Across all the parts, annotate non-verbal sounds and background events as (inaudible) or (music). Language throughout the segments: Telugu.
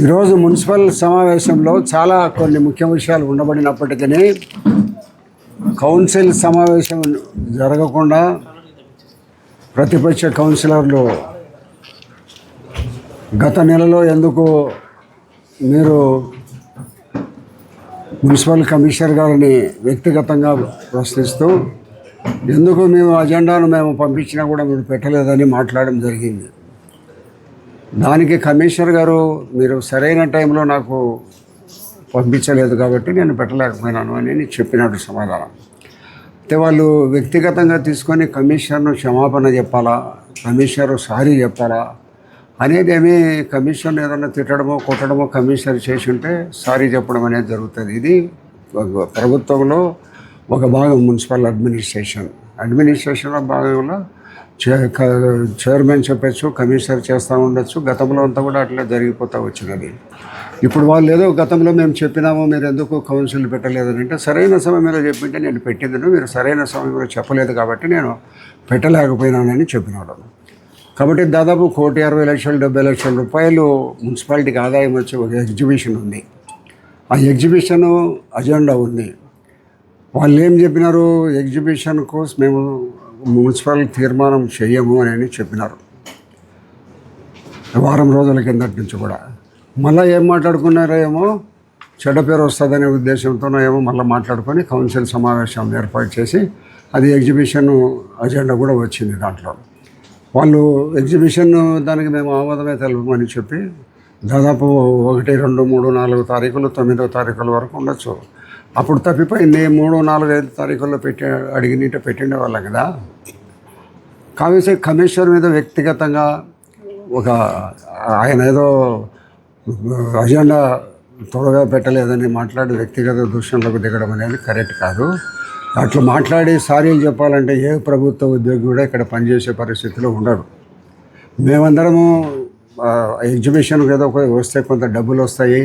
ఈరోజు మున్సిపల్ సమావేశంలో చాలా కొన్ని ముఖ్య విషయాలు ఉండబడినప్పటికీ కౌన్సిల్ సమావేశం జరగకుండా ప్రతిపక్ష కౌన్సిలర్లు గత నెలలో ఎందుకు మీరు మున్సిపల్ కమిషనర్ గారిని వ్యక్తిగతంగా ప్రశ్నిస్తూ ఎందుకు మేము అజెండాను మేము పంపించినా కూడా మీరు పెట్టలేదని మాట్లాడడం జరిగింది. దానికి కమిషనర్ గారు మీరు సరైన టైంలో నాకు పంపించలేదు కాబట్టి నేను పెట్టలేకపోయినాను అని చెప్పినట్టు సమాధానం. అయితే వాళ్ళు వ్యక్తిగతంగా తీసుకొని కమిషనర్ను క్షమాపణ చెప్పాలా? కమిషనర్ సారీ చెప్పాలా? అనేది ఏమి కమిషన్ ఏదైనా తిట్టడమో కొట్టడమో కమిషనర్ చేసి ఉంటే సారీ చెప్పడం అనేది జరుగుతుంది. ఇది ప్రభుత్వంలో ఒక భాగం మున్సిపల్ అడ్మినిస్ట్రేషన్. అడ్మినిస్ట్రేషన్లో భాగంలో చైర్మన్ చెప్పచ్చు కమిషనర్ చేస్తూ ఉండొచ్చు. గతంలో అంతా కూడా అట్లా జరిగిపోతూ వచ్చినది ఇప్పుడు వాళ్ళు ఏదో గతంలో మేము చెప్పినాము మీరు ఎందుకు కౌన్సిల్ పెట్టలేదని అంటే సరైన సమయంలో చెప్పింటే నేను పెట్టింది మీరు సరైన సమయంలో చెప్పలేదు కాబట్టి నేను పెట్టలేకపోయినానని చెప్పినాడు. కాబట్టి దాదాపు కోటి అరవై లక్షలు డెబ్బై లక్షల రూపాయలు మున్సిపాలిటీకి ఆదాయం వచ్చే ఒక ఎగ్జిబిషన్ ఉంది. ఆ ఎగ్జిబిషన్ అజెండా ఉంది. వాళ్ళు ఏం చెప్పినారు? ఎగ్జిబిషన్ కోసం మేము మున్సిపల్ తీర్మానం చేయము అని చెప్పినారు. వారం రోజుల కిందటి నుంచి కూడా. మళ్ళీ ఏం మాట్లాడుకున్నారో ఏమో? చెడ్డ పేరు వస్తుందనే ఉద్దేశంతోనో ఏమో మళ్ళీ మాట్లాడుకొని కౌన్సిల్ సమావేశం ఏర్పాటు చేసి అది ఎగ్జిబిషన్ అజెండా కూడా వచ్చింది దాంట్లో. వాళ్ళు ఎగ్జిబిషన్ దానికి మేము ఆమోదమే తెలుపమని చెప్పి దాదాపు ఒకటి రెండు మూడు నాలుగు తారీఖులు తొమ్మిదో తారీఖుల వరకు ఉండొచ్చు. అప్పుడు తప్పిపోయి నేను మూడు నాలుగు ఐదు తారీఖుల్లో పెట్టి అడిగినట్టు పెట్టిండే వాళ్ళం కదా. కాబట్టి కమిషనర్ మీద వ్యక్తిగతంగా ఒక ఆయన ఏదో అజెండా త్వరగా పెట్టలేదని మాట్లాడి వ్యక్తిగత దృశ్యంలోకి దిగడం అనేది కరెక్ట్ కాదు. అట్లా మాట్లాడి సారీలు చెప్పాలంటే ఏ ప్రభుత్వ ఉద్యోగి కూడా ఇక్కడ పనిచేసే పరిస్థితిలో ఉండడు. మేమందరము ఎగ్జిబిషన్ ఏదో ఒక వస్తే కొంత డబ్బులు వస్తాయి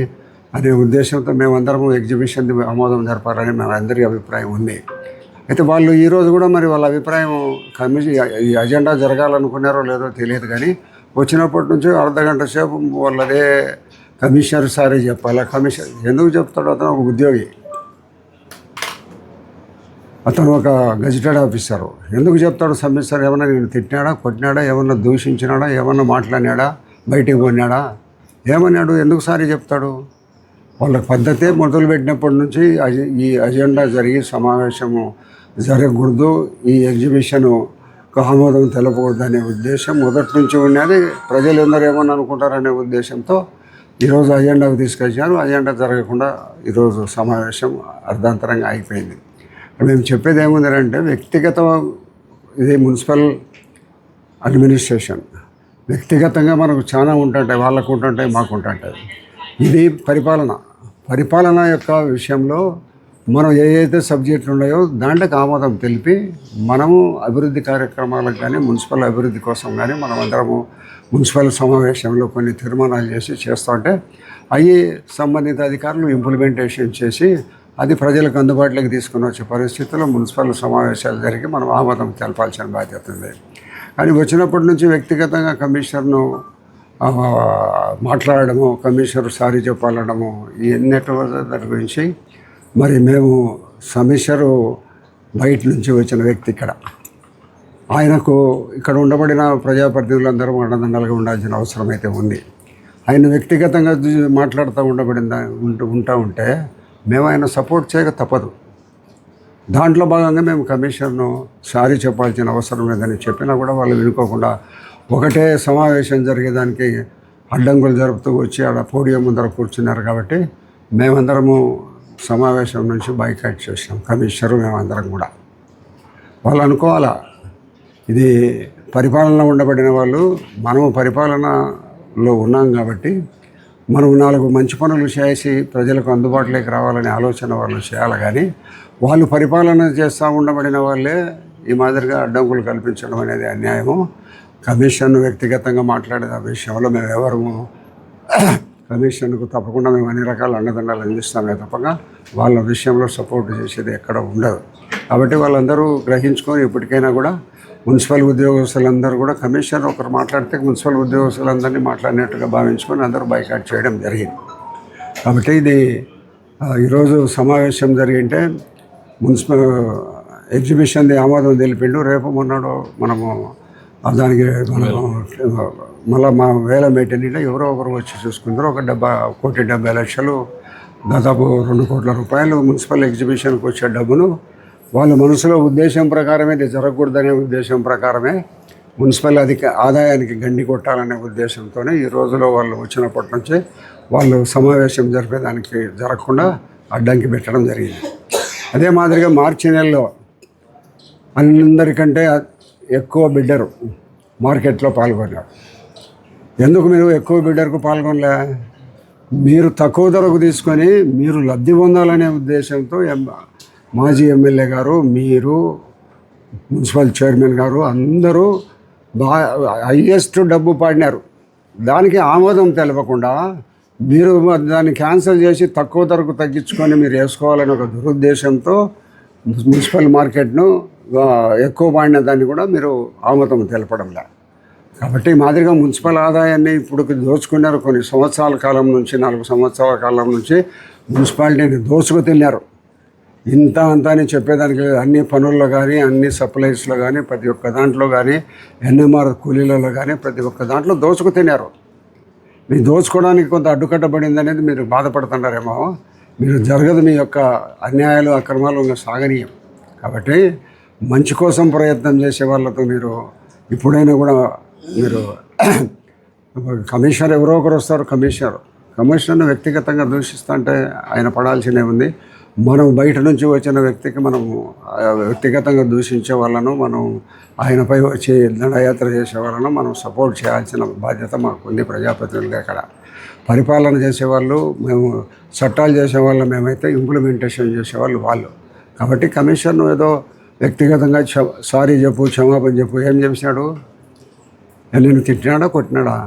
అనే ఉద్దేశంతో మేమందరము ఎగ్జిబిషన్ ఆమోదం జరపాలని మా అందరి అభిప్రాయం ఉంది. అయితే వాళ్ళు ఈరోజు కూడా మరి వాళ్ళ అభిప్రాయం కమిషన్ ఈ అజెండా జరగాలనుకున్నారో లేదో తెలియదు కానీ వచ్చినప్పటి నుంచి అర్ధ గంట సేపు వాళ్ళదే కమిషనర్ సారీ చెప్పాలా? కమిషన్ ఎందుకు చెప్తాడు? అతను ఒక ఉద్యోగి. అతను ఒక గజిటెడ్ ఆఫీసరు. ఎందుకు చెప్తాడు? సబ్మిస్టర్ ఏమన్నా నేను తిట్టినాడా కొట్టినాడా ఏమన్నా దూషించినాడా ఏమన్నా మాట్లాడినాడా? బయటికి పోయినాడా? ఏమన్నాడు? ఎందుకు సారీ చెప్తాడు? వాళ్ళ పద్ధతే మొదలు పెట్టినప్పటి నుంచి అజ- ఈ అజెండా జరిగి సమావేశము జరగకూడదు. ఈ ఎగ్జిబిషను ఆమోదం తెలపకూడదు అనే ఉద్దేశం మొదటి నుంచి ఉన్నది. ప్రజలందరూ ఏమని అనుకుంటారనే ఉద్దేశంతో ఈరోజు అజెండాకు తీసుకొచ్చారు. అజెండా జరగకుండా ఈరోజు సమావేశం అర్ధాంతరంగా అయిపోయింది. మేము చెప్పేది ఏముందంటే వ్యక్తిగత ఇది మున్సిపల్ అడ్మినిస్ట్రేషన్. వ్యక్తిగతంగా మనకు చాలా ఉంటుంటాయి వాళ్ళకు ఉంటుంటాయి మాకు ఉంటుంటాయి. ఇది పరిపాలన. పరిపాలన యొక్క విషయంలో మనం ఏవైతే సబ్జెక్టులు ఉన్నాయో దాంట్లోకి ఆమోదం తెలిపి మనము అభివృద్ధి కార్యక్రమాలకు కానీ మున్సిపల్ అభివృద్ధి కోసం కానీ మనం అందరము మున్సిపల్ సమావేశంలో కొన్ని తీర్మానాలు చేసి చేస్తుంటే అవి సంబంధిత అధికారులు ఇంప్లిమెంటేషన్ చేసి అది ప్రజలకు అందుబాటులోకి తీసుకుని వచ్చే పరిస్థితుల్లో మున్సిపల్ సమావేశాలు జరిగి మనం ఆమోదం తెలపాల్సిన బాధ్యత ఉంది. కానీ వచ్చినప్పటి నుంచి వ్యక్తిగతంగా కమిషనర్ను మాట్లాడడము కమిషనర్ సారీ చెప్పాలడము ఇవన్నీ దాని గురించి? మరి మేము కమిషనరు బయట నుంచి వచ్చిన వ్యక్తి ఇక్కడ. ఆయనకు ఇక్కడ ఉండబడిన ప్రజాప్రతినిధులందరూ అండదండలుగా ఉండాల్సిన అవసరం అయితే ఉంది. ఆయన వ్యక్తిగతంగా మాట్లాడుతూ ఉండబడిన ఉంటూ ఉంటా ఉంటే మేము ఆయన సపోర్ట్ చేయక తప్పదు. దాంట్లో భాగంగా మేము కమిషన్ను సారీ చెప్పాల్సిన అవసరం లేదని చెప్పినా కూడా వాళ్ళు వినుకోకుండా ఒకటే సమావేశం జరిగేదానికి అడ్డంకులు జరుపుతూ వచ్చి ఆడ పోడియం ముందర కూర్చున్నారు కాబట్టి మేమందరము సమావేశం నుంచి బైకాట్ చేసినాం. కమిషనర్ మేమందరం కూడా. వాళ్ళు అనుకోవాలా ఇది పరిపాలన ఉండబడిన వాళ్ళు మనము పరిపాలనలో ఉన్నాం కాబట్టి మనం నాలుగు మంచి పనులు చేసి ప్రజలకు అందుబాటులోకి రావాలనే ఆలోచన వాళ్ళు చేయాలి కానీ వాళ్ళు పరిపాలన చేస్తూ ఉండబడిన వాళ్ళే ఈ మాదిరిగా అడ్డంకులు కల్పించడం అనేది అన్యాయము. కమిషన్ వ్యక్తిగతంగా మాట్లాడే ఆ విషయంలో మేము ఎవరము? కమిషన్కు తప్పకుండా మేము అన్ని రకాల అండదండాలు అందిస్తామే తప్పక వాళ్ళ విషయంలో సపోర్ట్ చేసేది ఎక్కడ ఉండదు. కాబట్టి వాళ్ళందరూ గ్రహించుకొని ఇప్పటికైనా కూడా మున్సిపల్ ఉద్యోగస్తులందరూ కూడా కమిషన్ ఒకరు మాట్లాడితే మున్సిపల్ ఉద్యోగస్తులందరినీ మాట్లాడినట్టుగా భావించుకొని అందరూ బైకాట్ చేయడం జరిగింది. కాబట్టి ఇది ఈరోజు సమావేశం జరిగింటే మున్సిపల్ ఎగ్జిబిషన్ది ఆమోదం తెలిపిండు. రేపు మొన్నడు మనము దానికి మనము మళ్ళీ మా వేల మీటింగ్లో ఎవరో ఒకరు వచ్చి చూసుకుంటారు. ఒక డెబ్బై కోటి డెబ్బై లక్షలు దాదాపు రెండు కోట్ల రూపాయలు మున్సిపల్ ఎగ్జిబిషన్కి వచ్చే డబ్బును వాళ్ళ మనసులో ఉద్దేశం ప్రకారమే ఇది జరగకూడదనే ఉద్దేశం ప్రకారమే మున్సిపల్ అధిక ఆదాయానికి గండి కొట్టాలనే ఉద్దేశంతోనే ఈ రోజులో వాళ్ళు వచ్చినప్పటి నుంచి వాళ్ళు సమావేశం జరిపేదానికి జరగకుండా అడ్డంకి పెట్టడం జరిగింది. అదే మాదిరిగా మార్చి నెలలో అందరికంటే ఎక్కువ బిడ్డరు మార్కెట్లో పాల్గొన్నారు. ఎందుకు మీరు ఎక్కువ బిడ్డర్కు పాల్గొనలే? మీరు తక్కువ ధరకు తీసుకొని మీరు లబ్ధి పొందాలనే ఉద్దేశంతో ఎం- మాజీ ఎమ్మెల్యే గారు మీరు మున్సిపల్ చైర్మన్ గారు అందరూ బా హయ్యెస్ట్ డబ్బు పాడినారు. దానికి ఆమోదం తెలపకుండా మీరు దాన్ని క్యాన్సిల్ చేసి తక్కువ ధరకు తగ్గించుకొని మీరు వేసుకోవాలని ఒక దురుద్దేశంతో మున్సిపల్ మార్కెట్ను ఎక్కువ పాడిన దాన్ని కూడా మీరు ఆమోదం తెలపడంలే. కాబట్టి మాదిరిగా మున్సిపల్ ఆదాయాన్ని ఇప్పుడు దోచుకున్నారు. కొన్ని సంవత్సరాల కాలం నుంచి నాలుగు సంవత్సరాల కాలం నుంచి మున్సిపాలిటీని దోచుకు తిన్నారు ఇంత అంత అని చెప్పేదానికి అన్ని పనుల్లో కానీ అన్ని సప్లైస్లో కానీ ప్రతి ఒక్క దాంట్లో కానీ ఎన్ఎంఆర్ కూలీలలో కానీ ప్రతి ఒక్క దాంట్లో దోచుకు తిన్నారు మీ దోచుకోవడానికి కొంత అడ్డుకట్టబడింది అనేది మీరు బాధపడుతున్నారేమో. మీరు జరగదు మీ యొక్క అన్యాయాలు అక్రమాలు ఇంకా సాగనీయం. కాబట్టి మంచి కోసం ప్రయత్నం చేసే వాళ్ళతో మీరు ఇప్పుడైనా కూడా మీరు (clears throat) కమిషనర్ ఎవరో ఒకరు వస్తారు. కమిషనర్. కమిషనర్ను వ్యక్తిగతంగా దూషిస్తా అంటే ఆయన పడాల్సినే ఉంది. మనం బయట నుంచి వచ్చిన వ్యక్తికి మనం వ్యక్తిగతంగా దూషించే వాళ్ళను మనం ఆయనపై వచ్చి దండయాత్ర చేసే వాళ్ళను మనం సపోర్ట్ చేయాల్సిన బాధ్యత మాకు ఉంది ప్రజాప్రతినిధులుగా ఇక్కడ పరిపాలన చేసేవాళ్ళు మేము చట్టాలు చేసేవాళ్ళు మేమైతే ఇంప్లిమెంటేషన్ చేసేవాళ్ళు వాళ్ళు. కాబట్టి కమిషన్ ఏదో వ్యక్తిగతంగా సారీ చెప్పు క్షమాపణ చెప్పు ఏం చేసినాడు నేను తిట్టినాడా కొట్టినాడా?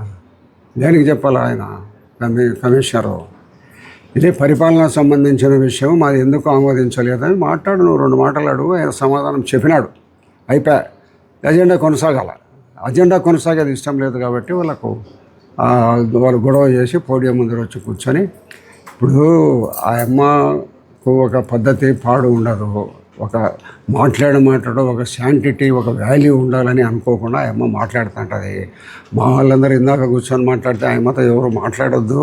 దేనికి చెప్పాలా ఆయన? కమి కమిషనరు? ఇది పరిపాలన సంబంధించిన విషయం మాది ఎందుకు ఆమోదించలేదని మాట్లాడు నువ్వు రెండు మాటలు అడుగు ఆయన సమాధానం చెప్పినాడు. అయిపోయా అజెండా కొనసాగాల. అజెండా కొనసాగేది ఇష్టం లేదు కాబట్టి వాళ్ళకు వాళ్ళు గొడవ చేసి పోడియం ముందర వచ్చి కూర్చొని ఇప్పుడు ఆ అమ్మకు ఒక పద్ధతి పాడు ఉండదు. ఒక మాట్లాడే మాట్లాడు ఒక శాంటిటీ ఒక వాల్యూ ఉండాలని అనుకోకుండా ఆ అమ్మ మాట్లాడుతుంటుంది. మా వాళ్ళందరూ ఇందాక కూర్చొని మాట్లాడితే ఆ అమ్మతో ఎవరు మాట్లాడొద్దు.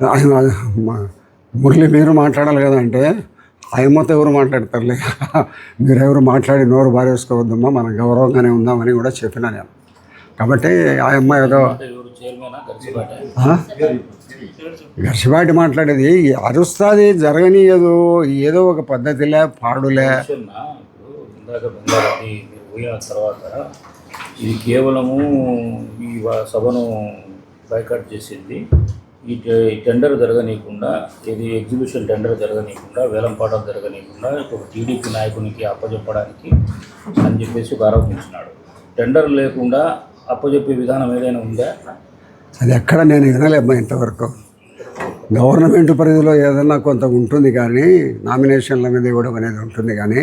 (laughs) మురళి మీరు మాట్లాడాలి కదంటే ఆ అమ్మతో ఎవరు మాట్లాడతారులే? (laughs) మీరెవరు మాట్లాడి నోరు బారేసుకోవద్దమ్మా మనం గౌరవంగానే ఉందామని కూడా చెప్పినా నేను. కాబట్టి ఆ అమ్మ ఏదో? ఘర్షిబాటి మాట్లాడేది అరుస్తుంది జరగనీయదు ఏదో ఒక పద్ధతిలే పాడులే. తర్వాత ఇది కేవలము ఈ సభను బైకాట్ చేసింది. ఈ టెండర్ జరగనీయకుండా ఇది ఎగ్జిబిషన్ టెండర్ జరగనీయకుండా వేలంపాటలు జరగనీయకుండా ఒక టీడీపీ నాయకునికి అప్పజెప్పడానికి అని చెప్పేసి ఒక ఆరోపించినాడు టెండర్ లేకుండా అప్పజెప్పే విధానం ఏదైనా ఉందా? అది ఎక్కడ నేను వినలేమ్మా ఇంతవరకు. గవర్నమెంట్ పరిధిలో ఏదన్నా కొంత ఉంటుంది కానీ నామినేషన్ల మీద ఇవ్వడం అనేది ఉంటుంది కానీ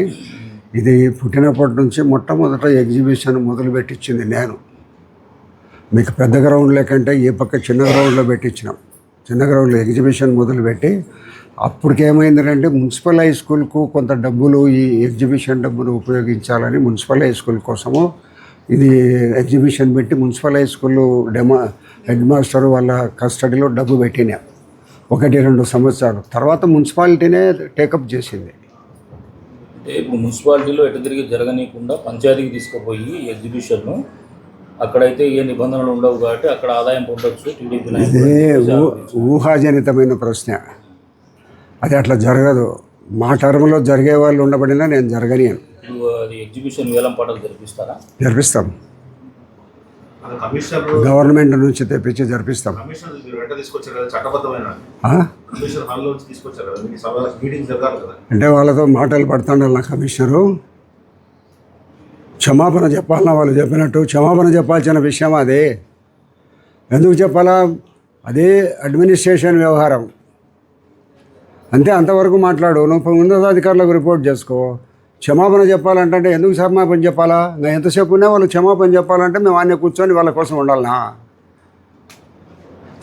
ఇది పుట్టినప్పటి నుంచి మొట్టమొదట ఎగ్జిబిషన్ మొదలు పెట్టించింది నేను. మీకు పెద్ద గ్రౌండ్ లేకంటే ఈ పక్క చిన్న గ్రౌండ్లో పెట్టించినాం. చిన్న గ్రౌండ్లో ఎగ్జిబిషన్ మొదలుపెట్టి అప్పటికేమైందంటే మున్సిపల్ హై స్కూల్కు కొంత డబ్బులు ఈ ఎగ్జిబిషన్ డబ్బులు ఉపయోగించాలని మున్సిపల్ హై స్కూల్ కోసము ఇది ఎగ్జిబిషన్ పెట్టి మున్సిపల్ హై స్కూల్ డెమా హెడ్ మాస్టర్ వాళ్ళ కస్టడీలో డబ్బు పెట్టినా ఒకటి రెండు సంవత్సరాలు. తర్వాత మున్సిపాలిటీనే టేకప్ చేసింది. అంటే మున్సిపాలిటీలో ఎటు తిరిగి జరగనీయకుండా పంచాయతీకి తీసుకుపోయి ఎగ్జిబిషన్ను అక్కడైతే ఏ నిబంధనలు ఉండవు కాబట్టి అక్కడ ఆదాయం పొందొచ్చు టీడీపీ ఊహాజనితమైన ప్రశ్న. అది అట్లా జరగదు. మా టర్మ్లో జరిగే వాళ్ళు ఉండబడినా నేను జరగనియను. అది ఎగ్జిబిషన్ వేలం పాటలు జరిపిస్తారా? జరిపిస్తాం. గవర్నమెంట్ నుంచి తెప్పించి జరిపిస్తాం. అంటే వాళ్ళతో మాటలు పడుతుండాలి నా కమిషనరు. క్షమాపణ చెప్పాలన్నా వాళ్ళు చెప్పినట్టు క్షమాపణ చెప్పాల్సిన విషయం అదే. ఎందుకు చెప్పాలా? అదే అడ్మినిస్ట్రేషన్ వ్యవహారం. అంతే అంతవరకు మాట్లాడు. నువ్వు ఉన్నతాధికారులకు రిపోర్ట్ చేసుకో. క్షమాపణ చెప్పాలంటే ఎందుకు క్షమాపణ చెప్పాలా? నేను ఎంతసేపు ఉన్నా వాళ్ళు క్షమాపణ చెప్పాలంటే మేము ఆయన కూర్చొని వాళ్ళ కోసం ఉండాలనా?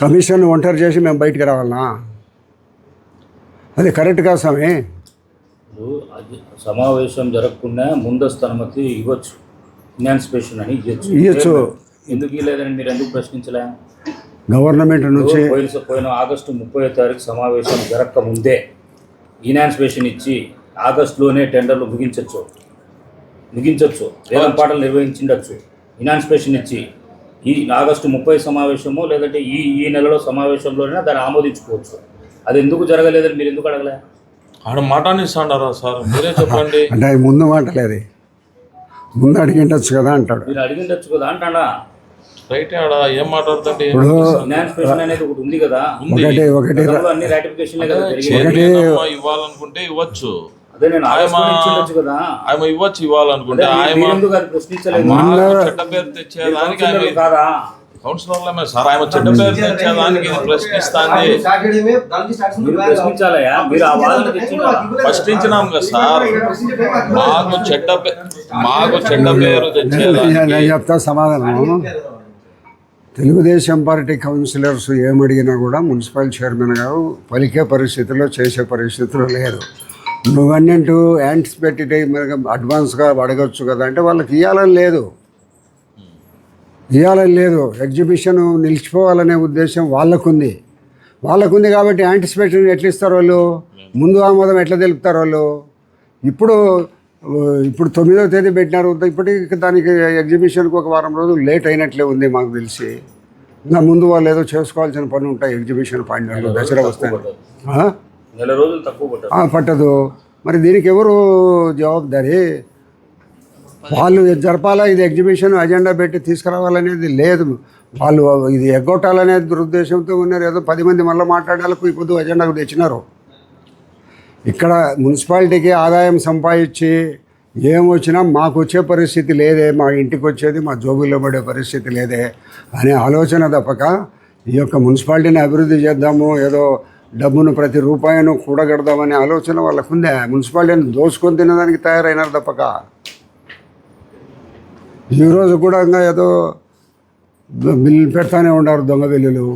కమిషన్ ఒంటరి చేసి మేము బయటికి రావాలనా? అది కరెక్ట్ కాదు స్వామి. సమావేశం జరగకుండా ముందస్తు అనుమతి ఇవ్వచ్చు. ఇన్యాన్స్పేషన్ అని ఇవ్వచ్చు ఇయ్యొచ్చు. ఎందుకు లేదని మీరు ఎందుకు ప్రశ్నించలే? గవర్నమెంట్ నుంచి పోయిన పోయిన ఆగస్టు ముప్పై తారీఖు సమావేశం జరగక ముందే ఇనాన్స్పేషన్ ఇచ్చి ఆగస్టులోనే టెండర్లు ముగించవచ్చు ముగించవచ్చు వేలం పాటలు నిర్వహించిండొచ్చు. ఇనాన్స్పేషన్ ఇచ్చి ఈ ఆగస్టు ముప్పై సమావేశము లేదంటే ఈ ఈ నెలలో సమావేశంలోనే దాన్ని ఆమోదించుకోవచ్చు. అది ఎందుకు జరగలేదని మీరు ఎందుకు అడగలే? ఆడ మాటానిస్తాడారా సార్? మీరే చెప్పండి. (laughs) అంటే అది ముందు మాటలేదు ముందు అడిగిండొచ్చు కదా అంటాడు. మీరు అడిగిండొచ్చు కదా అంటాడా? రైట్ ఆడ ఏం మాట్లాడుతుంటే? ఇప్పుడు ఇనాన్స్పేషన్ అనేది ఒకటి ఉంది కదా. ఒకటి ఒకటి గతంలో అన్ని రాటిఫికేషన్లే కదా జరిగింది చేయలేనమ్మా ఇవ్వాలనుకుంటే ఇవ్వచ్చు. అదే నేను ఆగస్టులో ఇచ్చిండొచ్చు కదా. ఆమె ఇవ్వచ్చు ఇవ్వాలనుకుంటే ఆయన అది ప్రశ్నించలేదు? పేరు తెచ్చేదానికి కాదా? కౌన్సిలర్లమే సార్ ఆమె చెడ్డ పేరు తెచ్చేదానికి ఇది ప్రశ్నిస్తాంది ప్రశ్నించినాం కదా సార్. మాకు చెడ్డ మాకు చెడ్డ పేరు తెచ్చేదానికి. చెప్తా సమాధానం. తెలుగుదేశం పార్టీ కౌన్సిలర్స్ ఏమడిగినా కూడా మున్సిపల్ చైర్మన్ గారు పలికే పరిస్థితిలో చేసే పరిస్థితిలో లేరు. నువ్వన్నట్టు యాంటిసిపేటెడ్ అడ్వాన్స్గా అడగచ్చు కదా అంటే వాళ్ళకి ఇవ్వాలని లేదు. ఇవ్వాలని లేదు. ఎగ్జిబిషన్ నిలిచిపోవాలనే ఉద్దేశం వాళ్ళకుంది. వాళ్ళకుంది కాబట్టి యాంటిసిపేషన్ ఎట్లా ఇస్తారు వాళ్ళు? ముందు ఆమోదం ఎట్లా తెలుపుతారు వాళ్ళు? ఇప్పుడు ఇప్పుడు తొమ్మిదవ తేదీ పెట్టినారు. ఇప్పటికి దానికి ఎగ్జిబిషన్కి ఒక వారం రోజులు లేట్ అయినట్లే ఉంది మాకు తెలిసి. ఇంకా ముందు వాళ్ళు ఏదో చేసుకోవాల్సిన పని ఉంటాయి ఎగ్జిబిషన్ పాడినారు దసరా వస్తాయి పట్టదు. మరి దీనికి ఎవరు జవాబుదారి? వాళ్ళు జరపాలా? ఇది ఎగ్జిబిషన్ అజెండా పెట్టి తీసుకురావాలనేది లేదు. వాళ్ళు ఇది ఎగ్గొట్టాలనే దురుద్దేశంతో ఉన్నారు. ఏదో పది మంది మళ్ళీ మాట్లాడాలకు ఇప్పుడు అజెండాకు తెచ్చినారు. ఇక్కడ మున్సిపాలిటీకి ఆదాయం సంపాదించి ఏం వచ్చినా మాకు వచ్చే పరిస్థితి లేదే మా ఇంటికి వచ్చేది మా జోబుల్లో పడే పరిస్థితి లేదే అనే ఆలోచన తప్పక ఈ యొక్క మున్సిపాలిటీని అభివృద్ధి చేద్దాము ఏదో డబ్బును ప్రతి రూపాయను కూడగడదామనే ఆలోచన వాళ్ళకుందే. మున్సిపాలిటీని దోచుకొని తినడానికి తయారైనారు తప్పక. ఈరోజు కూడా ఇంకా ఏదో బిల్లు పెడతానే ఉన్నారు దొంగ బిల్లులు.